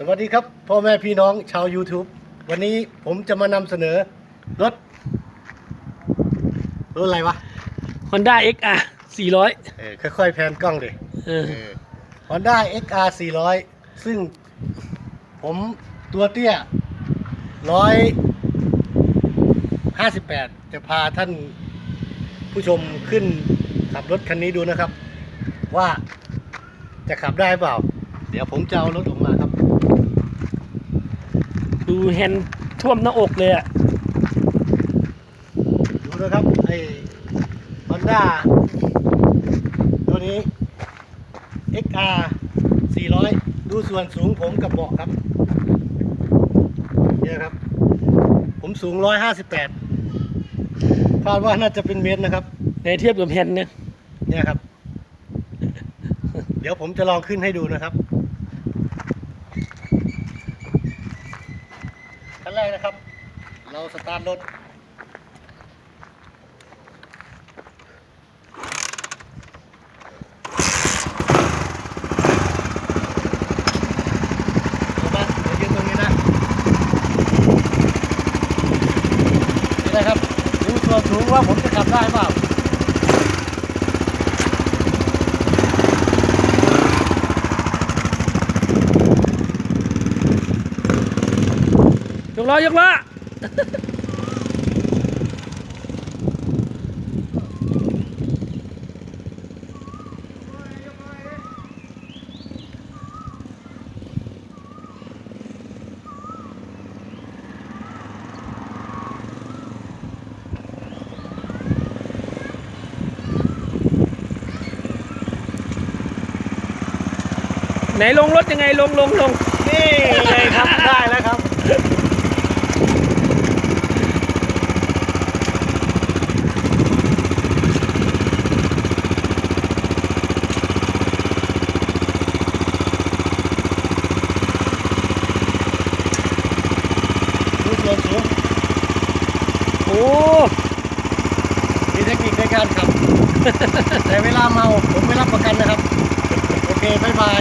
สวัสดีครับพ่อแม่พี่น้องชาว YouTube วันนี้ผมจะมานำเสนอรถรถอะไรวะ Honda XR 400 เออค่อยๆแพนกล้องดิเออ ฮอนด้า XR 400 ซึ่งผมตัวเตี้ยร้อยห้าสิบแปดจะพาท่านผู้ชมขึ้นขับรถคันนี้ดูนะครับ ว่าจะขับได้เปล่า เดี๋ยวผมจะเอารถออกมาครับดู แฮนด์ท่วมหน้าอกเลยอะ ดูนะครับไอ้ฮอนด้าตัวนี้ XR 400 ดูส่วนสูงผมกับเบาะครับ เนี่ยครับ ผมสูง 158คาดว่าน่าจะเป็นเมตรนะครับ ในเทียบกับแฮนด์เนี่ย เนี่ยครับ เดี๋ยวผมจะลองขึ้นให้ดูนะครับขั้น แรกนะครับ เราสตาร์ทรถเอามาเดี๋ยวยืนตรงนี้นะดีนะครับดูส่วนสูงว่าผมจะขับได้เปล่า ยกล้อยกล้อไหนลงรถยังไงลงลงลงนี่ครับ ได้แล้วครับ ดนสูงโอ้มีเทคนิคในการขับ แต่เวลาเมาผมไม่รับประกันนะครับ โอเค บ๊ายบาย